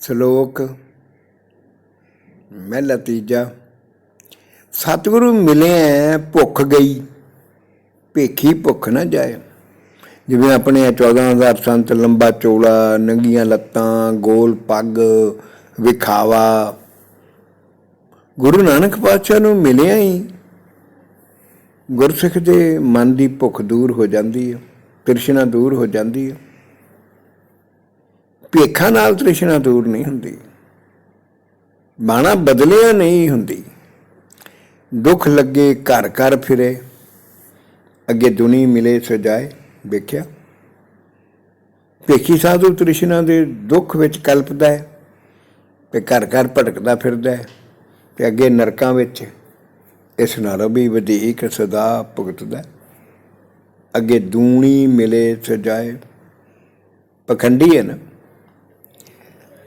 ਸ਼ਲੋਕ ਮਹਿਲਾ ਤੀਜਾ। ਸਤਿਗੁਰੂ ਮਿਲਿਆ ਭੁੱਖ ਗਈ, ਭੇਖੀ ਭੁੱਖ ਨਾ ਜਾਏ। ਜਿਵੇਂ ਆਪਣੇ 14000 ਸੰਤ ਲੰਬਾ ਚੋਲਾ, ਨੰਗੀਆਂ ਲੱਤਾਂ, ਗੋਲ ਪੱਗ, ਵਿਖਾਵਾ। ਗੁਰੂ ਨਾਨਕ ਪਾਤਸ਼ਾਹ ਨੂੰ ਮਿਲਿਆ ਹੀ ਗੁਰਸਿੱਖ ਦੇ ਮਨ ਦੀ ਭੁੱਖ ਦੂਰ ਹੋ ਜਾਂਦੀ ਹੈ ਤ੍ਰਿਸ਼ਨਾ ਦੂਰ ਹੋ ਜਾਂਦੀ ਹੈ ਭੇਖਾਂ ਨਾਲ ਤ੍ਰਿਸ਼ਨਾ ਦੂਰ ਨਹੀਂ ਹੁੰਦੀ। ਬਾਣਾ ਬਦਲਿਆ ਨਹੀਂ ਹੁੰਦੀ। ਦੁੱਖ ਲੱਗੇ ਘਰ ਘਰ ਫਿਰੇ। ਅੱਗੇ ਦੁਨੀ ਮਿਲੇ ਸਜਾਏ ਵੇਖਿਆ। ਭੇਖੀ ਸਾਧੂ ਤ੍ਰਿਸ਼ਨਾ ਦੇ ਦੁੱਖ ਵਿੱਚ ਕਲਪਦਾ ਹੈ ਤੇ ਘਰ ਘਰ ਭਟਕਦਾ ਫਿਰਦਾ ਹੈ ਤੇ ਅੱਗੇ ਨਰਕਾਂ ਵਿੱਚ ਇਸ ਨਾਲੋਂ ਵੀ ਵਧੇਕ ਸਦਾ ਭੁਗਤਦਾ ਅੱਗੇ ਦੂਣੀ ਮਿਲੇ ਸਜਾਏ ਪਖੰਡੀ ਹੈ ਨਾ।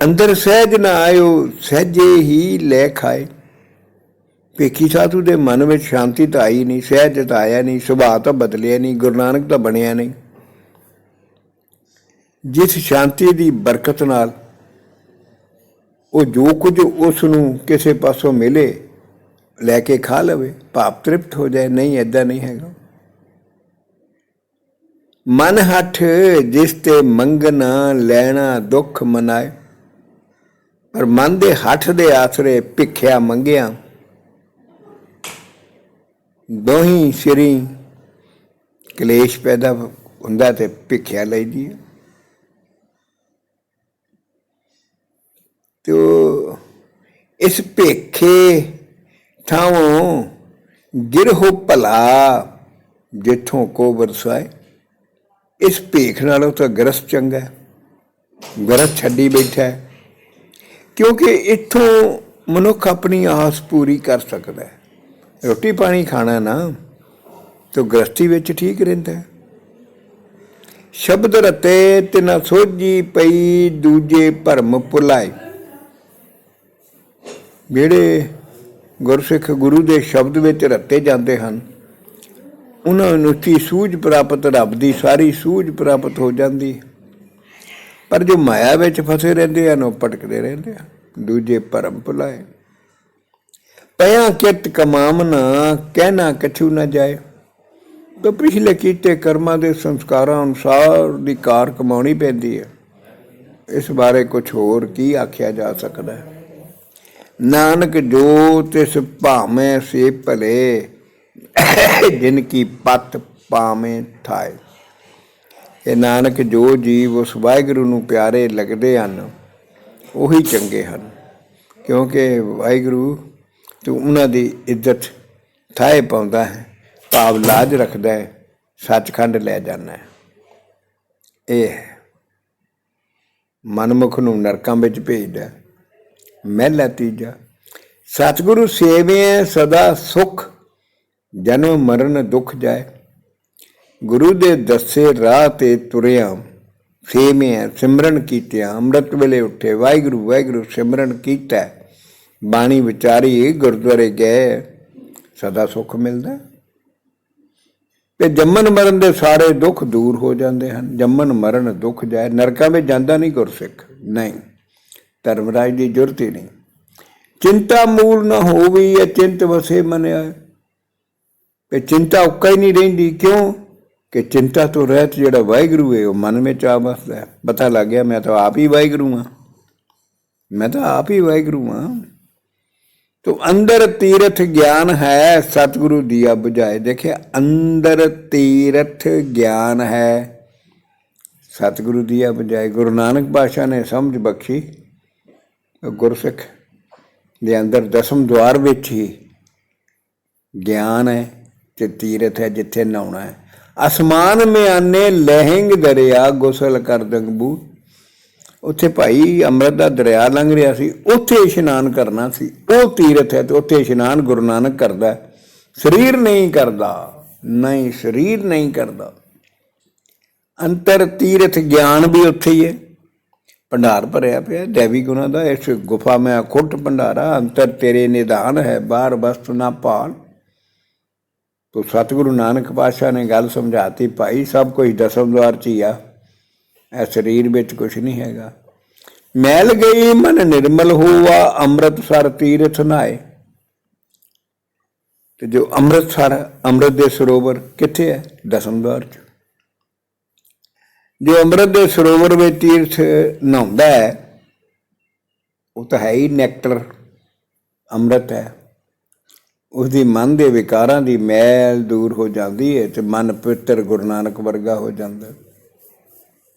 ਅੰਦਰ ਸਹਿਜ ਨਾ ਆਇਓ, ਸਹਿਜੇ ਹੀ ਲੈ ਖਾਏ। ਭੇਖੀ ਸਾਧੂ ਦੇ ਮਨ ਵਿੱਚ ਸ਼ਾਂਤੀ ਤਾਂ ਆਈ ਨਹੀਂ, ਸਹਿਜ ਤਾਂ ਆਇਆ ਨਹੀਂ, ਸੁਭਾਅ ਤਾਂ ਬਦਲਿਆ ਨਹੀਂ, ਗੁਰੂ ਨਾਨਕ ਤਾਂ ਬਣਿਆ ਨਹੀਂ। ਜਿਸ ਸ਼ਾਂਤੀ ਦੀ ਬਰਕਤ ਨਾਲ ਉਹ ਜੋ ਕੁਝ ਉਸ ਨੂੰ ਕਿਸੇ ਪਾਸੋਂ ਮਿਲੇ, ਲੈ ਕੇ ਖਾ ਲਵੇ ਭਾਪ ਤ੍ਰਿਪਤ ਹੋ ਜਾਏ, ਨਹੀਂ ਐਦਾਂ ਨਹੀਂ ਹੈਗਾ। ਮਨ ਹੱਠ ਜਿਸ ਤੇ ਮੰਗਣਾ ਲੈਣਾ ਦੁੱਖ ਮਨਾਏ। ਪਰ ਮਨ ਦੇ ਹੱਠ ਦੇ ਆਸਰੇ ਭਿੱਖਿਆ ਮੰਗਿਆ। ਦੋਹੀ ਸਿਰੀ ਕਲੇਸ਼ ਪੈਦਾ ਹੁੰਦਾ ਤੇ ਭਿੱਖਿਆ ਲਈਦੀ ਹੈ। ਤੋ ਇਸ ਭੇਖੇ ਥਾਵੋਂ ਗਿਰਹੋ ਭਲਾ ਜਿੱਥੋਂ ਕੋ ਵਰਸਾਏ। ਇਸ ਭੇਖ ਨਾਲੋਂ ਤਾਂ ਗਰਸ ਚੰਗਾ ਹੈ। ਗਰਸ ਛੱਡੀ ਬੈਠਾ ਹੈ। ਕਿਉਂਕਿ ਇੱਥੋਂ ਮਨੁੱਖ ਆਪਣੀ ਆਸ ਪੂਰੀ ਕਰ ਸਕਦਾ ਹੈ। ਰੋਟੀ ਪਾਣੀ ਖਾਣਾ ਨਾ, ਤੋ ਗ੍ਰਸਤੀ ਵਿੱਚ ਠੀਕ ਰਹਿੰਦਾ ਹੈ। ਸ਼ਬਦ ਰਤੇ ਨਾ ਸੋਝੀ ਪਈ, ਦੂਜੇ ਭਰਮ ਭੁਲਾਏ। ਜਿਹੜੇ ਗੁਰਸਿੱਖ ਗੁਰੂ ਦੇ ਸ਼ਬਦ ਵਿੱਚ ਰਤੇ ਜਾਂਦੇ ਹਨ, ਉਹਨਾਂ ਨੂੰ ਕੀ ਸੂਝ ਪ੍ਰਾਪਤ ਰੱਬ ਦੀ ਸਾਰੀ ਸੂਝ ਪ੍ਰਾਪਤ ਹੋ ਜਾਂਦੀ ਹੈ। ਪਰ ਜੋ ਮਾਇਆ ਵਿੱਚ ਫਸੇ ਰਹਿੰਦੇ ਹਨ, ਉਹ ਭਟਕਦੇ ਰਹਿੰਦੇ ਹਨ। ਦੂਜੇ ਭਰਮ ਭੁਲਾਏ। ਪਿਆ ਕਿਤ ਕਮਾਮਨਾ ਕਹਿਣਾ ਕਛੂ ਨਾ ਜਾਏ। ਤਾਂ ਪਿਛਲੇ ਕੀਤੇ ਕਰਮਾਂ ਦੇ ਸੰਸਕਾਰਾਂ ਅਨੁਸਾਰ ਦੀ ਕਾਰ ਕਮਾਉਣੀ ਪੈਂਦੀ ਹੈ। ਇਸ ਬਾਰੇ ਕੁਝ ਹੋਰ ਕੀ ਆਖਿਆ ਜਾ ਸਕਦਾ ਹੈ? ਨਾਨਕ ਜੋ ਤਿਸ ਭਾਵੇਂ ਸੇ ਭਲੇ, ਜਿਨ ਕੀ ਪਤ ਪਾਵੇਂ ਥਾਏ। ਇਹ ਨਾਨਕ ਜੋ ਜੀਵ ਉਸ ਵਾਹਿਗੁਰੂ ਨੂੰ ਪਿਆਰੇ ਲੱਗਦੇ ਹਨ, ਉਹੀ ਚੰਗੇ ਹਨ। ਕਿਉਂਕਿ ਵਾਹਿਗੁਰੂ ਤੂੰ ਉਹਨਾਂ ਦੀ ਇੱਜ਼ਤ ਥਾਏ ਪਾਉਂਦਾ ਹੈ, ਭਾਵ ਲਾਜ ਰੱਖਦਾ ਹੈ, ਸੱਚਖੰਡ ਲੈ ਜਾਂਦਾ ਹੈ। ਇਹ ਹੈ। ਮਨਮੁਖ ਨੂੰ ਨਰਕਾਂ ਵਿੱਚ ਭੇਜਦਾ ਮਹਿਲਾ ਤੀਜਾ, ਸਤਿਗੁਰੂ ਸੇਵਿਐ ਸਦਾ ਸੁਖ, ਜਨਮ ਮਰਨ ਦੁਖ ਜਾਏ। ਗੁਰੂ ਦੇ ਦੱਸੇ ਰਾਹ ਤੇ ਤੁਰਿਆ। ਸੇਵਿਐ ਸਿਮਰਨ ਕੀਤਿਆ, ਅੰਮ੍ਰਿਤ ਵੇਲੇ ਉੱਠੇ, ਵਾਹਿਗੁਰੂ ਵਾਹਿਗੁਰੂ ਸਿਮਰਨ ਕੀਤਾ। ਬਾਣੀ ਵਿਚਾਰੀ ਗੁਰਦੁਆਰੇ ਗਏ। ਸਦਾ ਸੁਖ ਮਿਲਦਾ। ਤੇ ਜੰਮਨ ਮਰਨ ਦੇ ਸਾਰੇ ਦੁੱਖ ਦੂਰ ਹੋ ਜਾਂਦੇ ਹਨ। ਜੰਮਨ ਮਰਨ ਦੁੱਖ ਜਾਏ, ਨਰਕਾਂ ਵਿੱਚ ਜਾਂਦਾ ਨਹੀਂ ਗੁਰਸਿੱਖ। ਨਹੀਂ, ਧਰਮਰਾਜ ਦੀ ਜੁਰਤ ਹੀ ਨਹੀਂ। ਚਿੰਤਾ ਮੂਲ ਨਾ ਹੋਵੀ ਇਹ ਚਿੰਤ ਵਸੇ ਮਨਿਆ ਤੇ ਚਿੰਤਾ ਉੱਕਾ ਹੀ ਨਹੀਂ ਰਹਿੰਦੀ। ਕਿਉਂ? ਕਿ ਚਿੰਤਾ ਤੋਂ ਰਹਿਤ ਜਿਹੜਾ ਵਾਹਿਗੁਰੂ ਹੈ, ਉਹ ਮਨ ਵਿੱਚ ਆ ਬਸਦਾ ਹੈ। ਪਤਾ ਲੱਗ ਗਿਆ, ਮੈਂ ਤਾਂ ਆਪ ਹੀ ਵਾਹਿਗੁਰੂ ਹਾਂ। ਮੈਂ ਤਾਂ ਆਪ ਹੀ ਵਾਹਿਗੁਰੂ ਹਾਂ। ਤੋ ਅੰਦਰ ਤੀਰਥ ਗਿਆਨ ਹੈ, ਸਤਿਗੁਰੂ ਦੀਆ 부ਝਾਏ ਦੇਖਿਆ, ਅੰਦਰ ਤੀਰਥ ਗਿਆਨ ਹੈ, ਸਤਿਗੁਰੂ ਦੀਆ ਬਜਾਏ ਗੁਰੂ ਨਾਨਕ ਪਾਤਸ਼ਾਹ ਨੇ ਸਮਝ ਬਖਸ਼ੀ। ਗੁਰਸਿੱਖ ਦੇ ਅੰਦਰ ਦਸਮ ਦਵਾਰ ਵਿੱਚ ਹੀ ਗਿਆਨ ਹੈ, ਤੇ ਤੀਰਥ ਹੈ, ਜਿੱਥੇ ਨਹਾਉਣਾ ਹੈ। ਅਸਮਾਨ ਮਿਆਨੇ ਲਹਿੰਗ ਦਰਿਆ ਗੁਸਲ ਕਰ ਦੰਗਬੂ। ਉੱਥੇ ਭਾਈ ਅੰਮ੍ਰਿਤ ਦਾ ਦਰਿਆ ਲੰਘ ਰਿਹਾ ਸੀ, ਉੱਥੇ ਇਸ਼ਨਾਨ ਕਰਨਾ ਸੀ। ਉਹ ਤੀਰਥ ਹੈ ਤੇ ਉੱਥੇ ਇਸ਼ਨਾਨ ਗੁਰੂ ਨਾਨਕ ਕਰਦਾ ਸਰੀਰ ਨਹੀਂ ਕਰਦਾ, ਨਹੀਂ ਸਰੀਰ ਨਹੀਂ ਕਰਦਾ। ਅੰਤਰ ਤੀਰਥ ਗਿਆਨ ਵੀ ਉੱਥੇ ਹੀ ਹੈ। ਭੰਡਾਰ ਭਰਿਆ ਪਿਆ, ਦੇਵੀ ਗੁਣਾ ਦਾ ਇਸ ਗੁਫਾ ਮੈਂ ਖੁੱਟ ਭੰਡਾਰਾ, ਅੰਤਰ ਤੇਰੇ ਨਿਦਾਨ ਹੈ, ਬਾਹਰ ਵਸਤੂ ਨਾ ਭਾਲ। ਤੋ ਸਤਿਗੁਰੂ ਨਾਨਕ ਪਾਤਸ਼ਾਹ ਨੇ ਗੱਲ ਸਮਝਾਤੀ, ਭਾਈ, ਸਭ ਕੁਝ ਦਸਮ ਦਵਾਰ ਚ ਹੀ ਆ। ਇਹ ਸਰੀਰ ਵਿੱਚ ਕੁਝ ਨਹੀਂ ਹੈਗਾ। ਮੈਲ ਗਈ, ਮਨ ਨਿਰਮਲ ਹੋਵਾ ਅੰਮ੍ਰਿਤਸਰ ਤੀਰਥ ਨਾਏ। ਤੇ ਜੋ ਅੰਮ੍ਰਿਤਸਰ, ਅੰਮ੍ਰਿਤ ਦੇ ਸਰੋਵਰ ਕਿੱਥੇ ਹੈ? ਦਸਮ ਦਸਮਦਵਾਰ ਚ। ਜੋ ਅੰਮ੍ਰਿਤ ਦੇ ਸਰੋਵਰ ਵਿੱਚ ਤੀਰਥ ਨਹਾਉਂਦਾ ਹੈ, ਉਹ ਤਾਂ ਹੈ ਹੀ ਨੈਕਟਰ, ਅੰਮ੍ਰਿਤ ਹੈ। ਉਸਦੀ ਮਨ ਦੇ ਵਿਕਾਰਾਂ ਦੀ ਮੈਲ ਦੂਰ ਹੋ ਜਾਂਦੀ ਹੈ ਤੇ ਮਨ ਪਵਿੱਤਰ ਗੁਰੂ ਨਾਨਕ ਵਰਗਾ ਹੋ ਜਾਂਦਾ।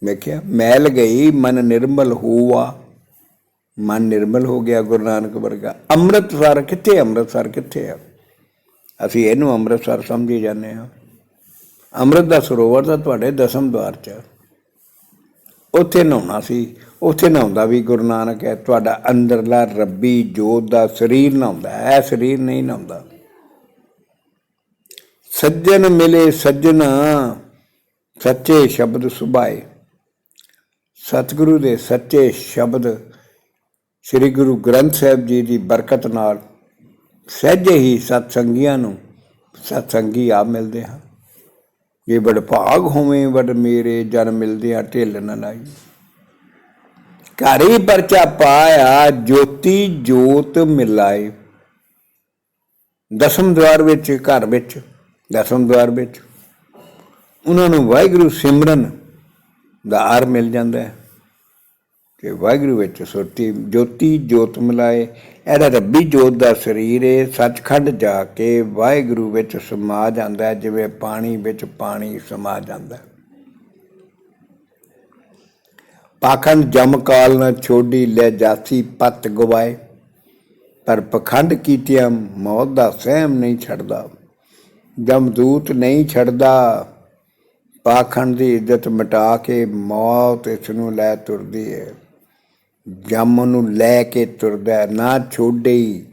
ਵੇਖਿਆ ਮੈਲ ਗਈ, ਮਨ ਨਿਰਮਲ ਹੋਵਾ ਮਨ ਨਿਰਮਲ ਹੋ ਗਿਆ ਗੁਰੂ ਨਾਨਕ ਵਰਗਾ। ਅੰਮ੍ਰਿਤਸਰ ਕਿੱਥੇ ਅੰਮ੍ਰਿਤਸਰ ਕਿੱਥੇ ਆ? ਅਸੀਂ ਇਹਨੂੰ ਅੰਮ੍ਰਿਤਸਰ ਸਮਝੀ ਜਾਂਦੇ ਹਾਂ। ਅੰਮ੍ਰਿਤ ਦਾ ਸਰੋਵਰ ਤਾਂ ਤੁਹਾਡੇ ਦਸਮ ਦਵਾਰ ਚ ਉੱਥੇ ਨਹਾਉਣਾ ਸੀ। ਉੱਥੇ ਨਹਾਉਂਦਾ ਵੀ ਗੁਰੂ ਨਾਨਕ ਹੈ, ਤੁਹਾਡਾ ਅੰਦਰਲਾ ਰੱਬੀ ਜੋਤ ਦਾ ਸਰੀਰ ਨਹਾਉਂਦਾ ਹੈ, ਇਹ ਸਰੀਰ ਨਹੀਂ ਨਹਾਉਂਦਾ। ਸੱਜਣ ਮਿਲੇ ਸੱਜਣਾ, ਸੱਚੇ ਸ਼ਬਦ ਸੁਭਾਏ। ਸਤਿਗੁਰੂ ਦੇ ਸੱਚੇ ਸ਼ਬਦ ਸ੍ਰੀ ਗੁਰੂ ਗ੍ਰੰਥ ਸਾਹਿਬ ਜੀ ਦੀ ਬਰਕਤ ਨਾਲ ਸਹਿਜੇ ਹੀ ਸਤਸੰਗੀਆਂ ਨੂੰ ਸਤਸੰਗੀ ਆ ਮਿਲਦੇ ਹਨ। ਇਹ ਬੜ ਭਾਗ ਹੋਵੇਂ, ਵਡ ਮੇਰੇ ਜਨ ਮਿਲਦੇ ਆ, ਢਿੱਲ ਨਾ ਲਾਈ। ਘਰੀ ਪਰਚਾ ਪਾਇਆ, ਜੋਤੀ ਜੋਤ ਮਿਲਾਏ। ਦਸਮ ਦਵਾਰ ਵਿੱਚ, ਘਰ ਵਿੱਚ, ਦਸਮ ਦਵਾਰ ਵਿੱਚ। ਉਹਨਾਂ ਨੂੰ ਵਾਹਿਗੁਰੂ ਸਿਮਰਨ ਦਾ ਆਰ ਮਿਲ ਜਾਂਦਾ ਹੈ। ਕਿ ਵਾਹਿਗੁਰੂ ਵਿੱਚ ਸੁਰਤੀ, ਜੋਤੀ ਜੋਤ ਮਿਲਾਏ। ਇਹਦਾ ਰੱਬੀ ਜੋਤ ਦਾ ਸਰੀਰ ਹੈ ਸੱਚਖੰਡ ਜਾ ਕੇ ਵਾਹਿਗੁਰੂ ਵਿੱਚ ਸਮਾ ਜਾਂਦਾ ਜਿਵੇਂ ਪਾਣੀ ਵਿੱਚ ਪਾਣੀ ਸਮਾ ਜਾਂਦਾ ਹੈ ਪਾਖੰਡ ਜਮ ਕਾਲ ਨਾ ਛੋਡੀ ਲੈ ਜਾਸੀ ਪਤ ਗਵਾਏ। ਪਰ ਪਖੰਡ ਕੀਤਿਆਂ ਮੌਤ ਦਾ ਸਹਿਮ ਨਹੀਂ ਛੱਡਦਾ। ਜਮਦੂਤ ਨਹੀਂ ਛੱਡਦਾ। ਪਾਖੰਡ ਦੀ ਇੱਜ਼ਤ ਮਿਟਾ ਕੇ ਮੌਤ ਇਸ ਨੂੰ ਲੈ ਤੁਰਦੀ ਹੈ ਜਮ ਨੂੰ ਲੈ ਕੇ ਤੁਰਦਾ ਨਾ ਛੋਡਈ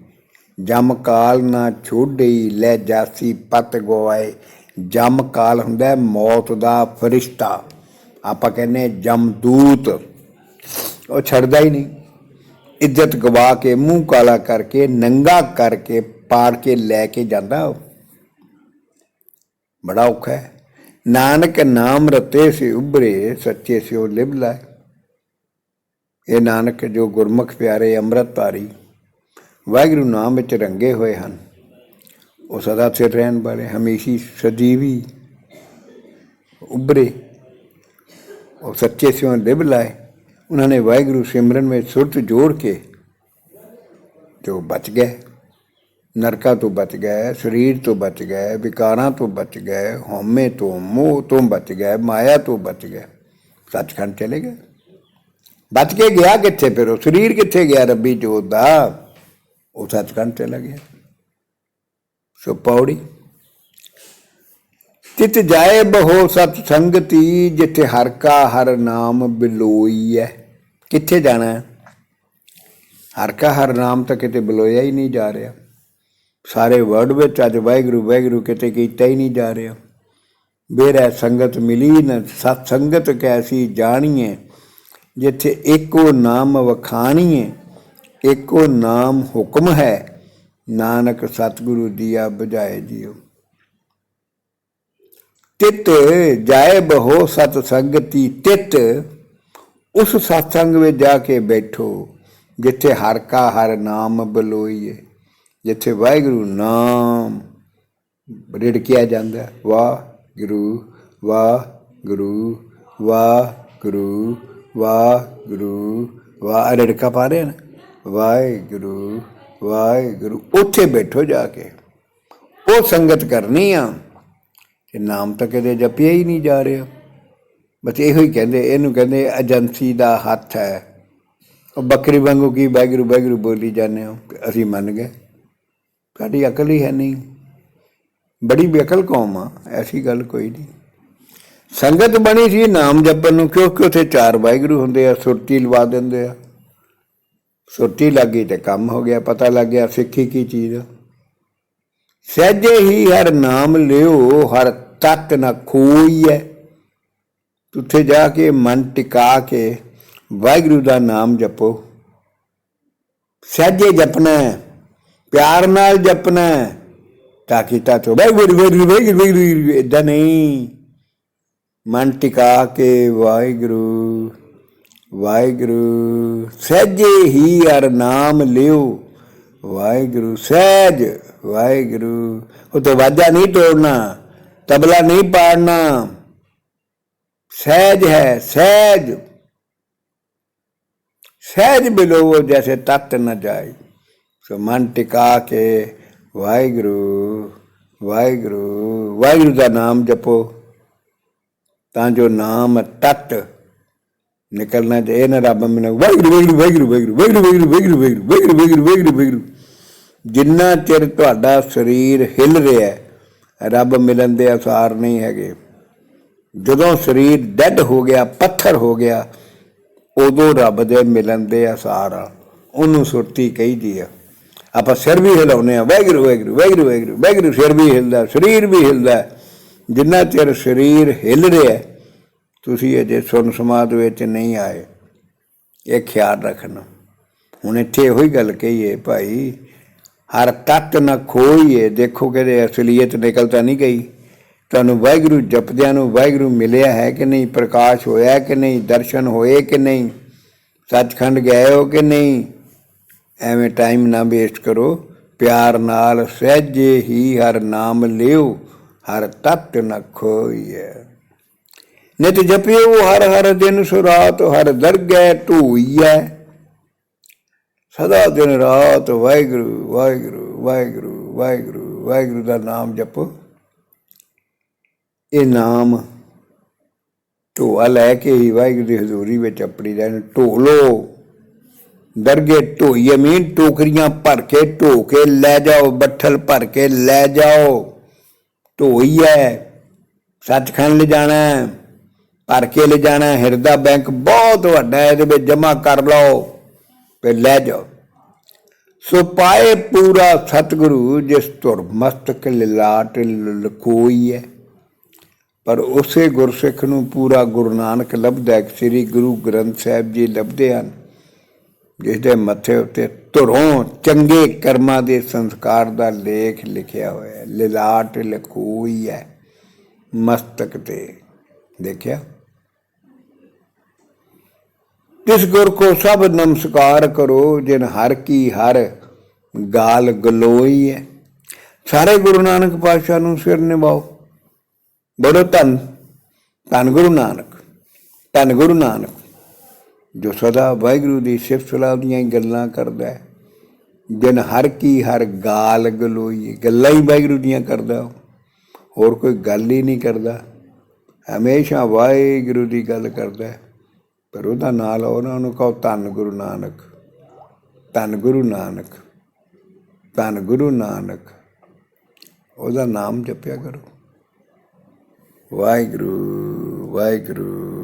ਜਮ ਕਾਲ ਨਾ ਛੋਡਈ ਲੈ ਜਾਸੀ ਪਤ ਗਵਾਏ। ਜਮ ਕਾਲ ਹੁੰਦਾ ਮੌਤ ਦਾ ਫਰਿਸ਼ਤਾ। ਆਪਾਂ ਕਹਿੰਦੇ ਜਮਦੂਤ ਉਹ ਛੱਡਦਾ ਹੀ ਨਹੀਂ। ਇੱਜ਼ਤ ਗਵਾ ਕੇ, ਮੂੰਹ ਕਾਲਾ ਕਰਕੇ, ਨੰਗਾ ਕਰਕੇ ਪਾੜ ਕੇ ਲੈ ਕੇ ਜਾਂਦਾ ਉਹ। ਬੜਾ ਔਖਾ ਹੈ। ਨਾਨਕ ਨਾਮ ਰਤੇ ਸੀ ਉਭਰੇ, ਸੱਚੇ ਸਿਓ ਲਿਵ ਲਾਏ। ਇਹ ਨਾਨਕ ਜੋ ਗੁਰਮੁਖ ਪਿਆਰੇ ਅੰਮ੍ਰਿਤ ਧਾਰੀ, ਵਾਹਿਗੁਰੂ ਨਾਮ ਵਿੱਚ ਰੰਗੇ ਹੋਏ ਹਨ। ਉਹ ਸਦਾ ਸਿਰ ਰਹਿਣ ਵਾਲੇ, ਹਮੇਸ਼ੀ ਸਜੀਵੀ, ਉਭਰੇ। ਉਹ ਸੱਚੇ ਸਿਓ ਲਿਵ ਲਾਏ। ਉਹਨਾਂ ਨੇ ਵਾਹਿਗੁਰੂ ਸਿਮਰਨ ਵਿੱਚ ਸੁਰਤ ਜੋੜ ਕੇ ਜੋ ਬਚ ਗਏ। ਨਰਕਾਂ ਤੋਂ ਬਚ ਗਏ, ਸਰੀਰ ਤੋਂ ਬਚ ਗਏ, ਵਿਕਾਰਾਂ ਤੋਂ ਬਚ ਗਏ, ਹਉਮੈ ਤੋਂ ਮੋਹ ਤੋਂ ਬਚ ਗਏ, ਮਾਇਆ ਤੋਂ ਬਚ ਗਏ। ਸੱਚਖੰਡ ਚਲੇ ਗਏ। ਬਚ ਕੇ ਗਿਆ ਕਿੱਥੇ ਫਿਰ? ਉਹ ਸਰੀਰ ਕਿੱਥੇ ਗਿਆ ਰੱਬੀ ਜੋਤ ਦਾ? ਉਹ ਸੱਚਖੰਡ ਚਲਾ ਗਿਆ। ਸੋ ਪੌੜੀ ਤਿਤ ਜਾਏ ਬਹੋ ਸਤ ਸੰਗਤੀ ਜਿੱਥੇ ਹਰ ਕਾ ਹਰ ਨਾਮ ਬਿਲੋਈ ਹੈ ਕਿੱਥੇ ਜਾਣਾ ਹੈ? ਹਰ ਕਾ ਹਰ ਨਾਮ ਤਾਂ ਕਿਤੇ ਬਲੋਇਆ ਹੀ ਨਹੀਂ ਜਾ ਰਿਹਾ। ਸਾਰੇ ਵਰਡ ਵਿੱਚ ਅੱਜ ਵਾਹਿਗੁਰੂ ਵਾਹਿਗੁਰੂ ਕਿਤੇ ਕੀਤਾ ਹੀ ਨਹੀਂ ਜਾ ਰਿਹਾ। ਬੇਰੈ ਸੰਗਤ ਮਿਲੀ ਨ, ਸਤ ਸੰਗਤ ਕੈਸੀ ਜਾਣੀਏ ਜਿੱਥੇ ਇੱਕੋ ਨਾਮ ਵਖਾਣੀਏ ਇੱਕੋ ਨਾਮ ਹੁਕਮ ਹੈ। ਨਾਨਕ ਸਤਿਗੁਰੂ ਦੀਆ ਬੁਝਾਏ ਜੀਓ ਤਿਤ ਜਾਇਬ ਹੋ ਸਤ ਸੰਗਤੀ ਤਿਤ, ਉਸ ਸਤਸੰਗ ਵਿੱਚ ਜਾ ਕੇ ਬੈਠੋ, ਜਿੱਥੇ ਹਰ ਕਾ ਹਰ ਨਾਮ ਬਲੋਈਏ, ਜਿੱਥੇ ਵਾਹਿਗੁਰੂ ਨਾਮ ਰਿੜਕਿਆ ਜਾਂਦਾ। ਵਾਹ ਗੁਰੂ ਵਾਹ ਗੁਰੂ ਵਾਹ ਗੁਰੂ ਵਾਹ ਰਿੜਕਾ ਪਾ ਰਹੇ ਨਾ। ਵਾਹਿਗੁਰੂ ਵਾਹਿਗੁਰੂ, ਉੱਥੇ ਬੈਠੋ ਜਾ ਕੇ। ਉਹ ਸੰਗਤ ਕਰਨੀ ਆ। ਕਿ ਨਾਮ ਤਾਂ ਕਦੇ ਜਪਿਆ ਹੀ ਨਹੀਂ ਜਾ ਰਿਹਾ। ਬਸ ਇਹੋ ਹੀ ਕਹਿੰਦੇ, ਇਹਨੂੰ ਕਹਿੰਦੇ ਏਜੰਸੀ ਦਾ ਹੱਥ ਹੈ। ਉਹ ਬੱਕਰੀ ਵਾਂਗੂ ਕੀ ਵਾਹਿਗੁਰੂ ਵਾਹਿਗੁਰੂ ਬੋਲੀ ਜਾਂਦੇ ਹੋ ਅਸੀਂ ਮੰਨ ਗਏ। ਸਾਡੀ ਅਕਲ ਹੀ ਹੈ ਨਹੀਂ। ਬੜੀ ਬੇਅਕਲ ਕੌਮ ਆ, ਐਸੀ ਗੱਲ ਕੋਈ ਨਹੀਂ। ਸੰਗਤ ਬਣੀ ਸੀ ਨਾਮ ਜਪਣ ਨੂੰ, ਕਿਉਂਕਿ ਉੱਥੇ ਚਾਰ ਵਾਹਿਗੁਰੂ ਹੁੰਦੇ ਆ, ਸੁਰਤੀ ਲਵਾ ਦਿੰਦੇ ਆ। ਸੁਰਤੀ ਲੱਗੀ ਤੇ ਕੰਮ ਹੋ ਗਿਆ, ਪਤਾ ਲੱਗ ਗਿਆ ਸਿੱਖੀ ਕੀ ਚੀਜ਼ ਆ। ਸਹਿਜੇ ਹੀ ਹਰ ਨਾਮ ਲਿਓ, ਹਰ ਤਤ ਨ ਖੋਈਐ। ਉੱਥੇ ਜਾ ਕੇ ਮਨ ਟਿਕਾ ਕੇ ਵਾਹਿਗੁਰੂ ਦਾ ਨਾਮ ਜਪੋ। ਸਹਿਜੇ ਜਪਣਾ ਪਿਆਰ ਨਾਲ ਜਪਣਾ ਤਾਂ ਕਿ ਤਾਂ ਤੋ ਵਾਹਿਗੁਰੂ ਵਾਹਿਗੁਰੂ ਵਾਹਿਗੁਰੂ ਵਾਹਿਗੁਰੂ, ਏਦਾਂ ਨਹੀਂ। ਮਨ ਟਿਕਾ ਕੇ ਵਾਹਿਗੁਰੂ ਵਾਹਿਗੁਰੂ, ਸਹਿਜੇ ਹੀ ਹਰ ਨਾਮ ਲਿਓ। ਵਾਹਿਗੁਰੂ, ਸਹਿਜ ਵਾਹਿਗੁਰੂ ਉਹ ਵਾਜਾ ਨਹੀਂ ਤੋੜਨਾ ਤਬਲਾ ਨਹੀਂ ਪਾੜਨਾ ਸਹਿਜ ਹੈ ਸਹਿਜ ਸਹਿਜ ਬਿਲੋ ਜੈਸੇ ਤਤ ਨਾ ਜਾਏ ਸੋ ਮਨ ਟਿਕਾ ਕੇ ਵਾਹਿਗੁਰੂ ਵਾਹਿਗੁਰੂ ਵਾਹਿਗੁਰੂ ਦਾ ਨਾਮ ਜਪੋ ਤਾਂ ਜੋ ਨਾਮ ਤਤ ਨਿਕਲਣਾ ਤੇ ਇਹ ਨਾ ਰੱਬ ਮੈਨੂੰ ਵਾਹਿਗੁਰੂ ਵਾਹਿਗੁਰੂ ਵਾਹਿਗੁਰੂ ਵਾਹਿਗੁਰੂ ਵਾਹਿਗੁਰੂ ਵਾਹਿਗੁਰੂ ਵਾਹਿਗੁਰੂ ਵਾਹਿਗੁਰੂ ਵਾਹਿਗੁਰੂ ਵਾਹਿਗੁਰੂ ਜਿੰਨਾ ਚਿਰ ਤੁਹਾਡਾ ਸਰੀਰ ਹਿੱਲ ਰਿਹਾ ਹੈ, ਰੱਬ ਮਿਲਣ ਦੇ ਅਸਾਰ ਨਹੀਂ ਹੈਗੇ। ਜਦੋਂ ਸਰੀਰ ਡੈੱਡ ਹੋ ਗਿਆ, ਪੱਥਰ ਹੋ ਗਿਆ, ਉਦੋਂ ਰੱਬ ਦੇ ਮਿਲਣ ਦੇ ਅਸਾਰ ਆ। ਉਹਨੂੰ ਸੁਰਤੀ ਕਹੀਦੀ ਆ। ਆਪਾਂ ਸਿਰ ਵੀ ਹਿਲਾਉਨੇ ਆ ਵਾਹਿਗੁਰੂ ਵਾਹਿਗੁਰੂ ਵਾਹਿਗੁਰੂ ਵਾਹਿਗੁਰੂ ਵਾਹਿਗੁਰੂ, ਸਿਰ ਵੀ ਹਿਲਦਾ, ਸਰੀਰ ਵੀ ਹਿਲਦਾ। ਜਿੰਨਾ ਚਿਰ ਸਰੀਰ ਹਿੱਲ ਰਿਹਾ ਤੁਸੀਂ ਅਜੇ ਸੁਨ ਸਮਾਦ ਵਿੱਚ ਨਹੀਂ ਆਏ। ਇਹ ਖਿਆਲ ਰੱਖਣਾ। ਹੁਣ ਇੱਥੇ ਉਹੀ ਗੱਲ ਕਹੀਏ, ਭਾਈ ਹਰ ਤੱਤ ਨਾ ਖੋਈਏ। ਦੇਖੋ ਕਿਤੇ ਅਸਲੀਅਤ ਨਿਕਲ ਤਾਂ ਨਹੀਂ ਗਈ। ਤੁਹਾਨੂੰ ਵਾਹਿਗੁਰੂ ਜਪਦਿਆਂ ਨੂੰ ਵਾਹਿਗੁਰੂ ਮਿਲਿਆ ਹੈ ਕਿ ਨਹੀਂ? ਪ੍ਰਕਾਸ਼ ਹੋਇਆ ਕਿ ਨਹੀਂ? ਦਰਸ਼ਨ ਹੋਏ ਕਿ ਨਹੀਂ? ਸੱਚਖੰਡ ਗਏ ਹੋ ਕਿ ਨਹੀਂ? ਐਵੇਂ ਟਾਈਮ ਨਾ ਵੇਸਟ ਕਰੋ। ਪਿਆਰ ਨਾਲ ਸਹਿਜੇ ਹੀ ਹਰ ਨਾਮ ਲਿਓ। ਹਰ ਤਤ ਨ ਖੋਈਐ ਨਿਤ ਜਪਿਓ, ਹਰ ਹਰ ਦਿਨ ਸੁਰਾਤ, ਹਰ ਦਰਗਹਿ ਢੂਈਐ ਸਦਾ ਦਿਨ ਰਾਤ ਵਾਹਿਗੁਰੂ ਵਾਹਿਗੁਰੂ ਵਾਹਿਗੁਰੂ ਵਾਹਿਗੁਰੂ ਵਾਹਿਗੁਰੂ ਦਾ ਨਾਮ ਜਪੋ। ਇਹ ਨਾਮ ਢੋਆ ਲੈ ਕੇ ਹੀ ਵਾਹਿਗੁਰੂ ਦੀ ਹਜ਼ੂਰੀ ਵਿੱਚ ਆਪਣੀ ਰਹਿਣ ਢੋਲੋ ਦਰਗੇ ਢੋਈਏ ਮੀਨ ਟੋਕਰੀਆਂ ਭਰ ਕੇ ਢੋ ਕੇ ਲੈ ਜਾਓ, ਬੱਠਲ ਭਰ ਕੇ ਲੈ ਜਾਓ। ਢੋਈਏ ਸੱਚਖੰਡ ਲੈ ਜਾਣਾ ਭਰ ਕੇ ਲੈ ਜਾਣਾ ਹਿਰਦਾ ਬੈਂਕ ਬਹੁਤ ਵੱਡਾ ਇਹਦੇ ਵਿੱਚ ਜਮ੍ਹਾਂ ਕਰ ਲਓ ਤੇ ਲੈ ਜਾਓ। ਸੋ ਪਾਏ ਪੂਰਾ ਸਤਿਗੁਰੂ, ਜਿਸ ਧੁਰ ਮਸਤਕ ਲਿਲਾਟ ਲਕੋਈ ਹੈ। ਪਰ ਉਸੇ ਗੁਰਸਿੱਖ ਨੂੰ ਪੂਰਾ ਗੁਰੂ ਨਾਨਕ ਲੱਭਦਾ ਹੈ। ਸ੍ਰੀ ਗੁਰੂ ਗ੍ਰੰਥ ਸਾਹਿਬ ਜੀ ਲੱਭਦੇ ਹਨ, ਜਿਸ ਦੇ ਮੱਥੇ ਉੱਤੇ ਧੁਰੋਂ ਚੰਗੇ ਕਰਮਾਂ ਦੇ ਸੰਸਕਾਰ ਦਾ ਲੇਖ ਲਿਖਿਆ ਹੋਇਆ ਹੈ। ਲਿਲਾਟ ਲਕੋਈ ਹੈ ਮਸਤਕ ਤੇ। ਦੇਖਿਆ? ਤਿਸ ਗੁਰ ਕੋ ਸਭ ਨਮਸਕਾਰ ਕਰੋ, ਜਿਨ ਹਰ ਕੀ ਹਰ ਗਾਲ ਗਲੋਈ ਹੈ ਸਾਰੇ ਗੁਰੂ ਨਾਨਕ ਪਾਤਸ਼ਾਹ ਨੂੰ ਸਿਰ ਨਿਵਾਓ ਬੜੋ ਧੰਨ ਧੰਨ ਗੁਰੂ ਨਾਨਕ, ਧੰਨ ਗੁਰੂ ਨਾਨਕ, ਜੋ ਸਦਾ ਵਾਹਿਗੁਰੂ ਦੀ ਸਿਫਤ ਸਲਾਹ ਦੀਆਂ ਹੀ ਗੱਲਾਂ ਕਰਦਾ ਹੈ ਜਿਨ ਹਰ ਕੀ ਹਰ ਗਾਲ ਗਲੋਈ ਗੱਲਾਂ ਹੀ ਵਾਹਿਗੁਰੂ ਦੀਆਂ ਕਰਦਾ ਉਹ। ਹੋਰ ਕੋਈ ਗੱਲ ਹੀ ਨਹੀਂ ਕਰਦਾ ਹਮੇਸ਼ਾ ਵਾਹਿਗੁਰੂ ਦੀ ਗੱਲ ਕਰਦਾ ਹੈ। ਪਰ ਉਹਦਾ ਨਾਂ ਲਓ ਉਹਨਾਂ ਨੂੰ ਕਹੋ, ਧੰਨ ਗੁਰੂ ਨਾਨਕ, ਧੰਨ ਗੁਰੂ ਨਾਨਕ, ਧੰਨ ਗੁਰੂ ਨਾਨਕ। ਉਹਦਾ ਨਾਮ ਜਪਿਆ ਕਰੋ। ਵਾਹਿਗੁਰੂ ਵਾਹਿਗੁਰੂ।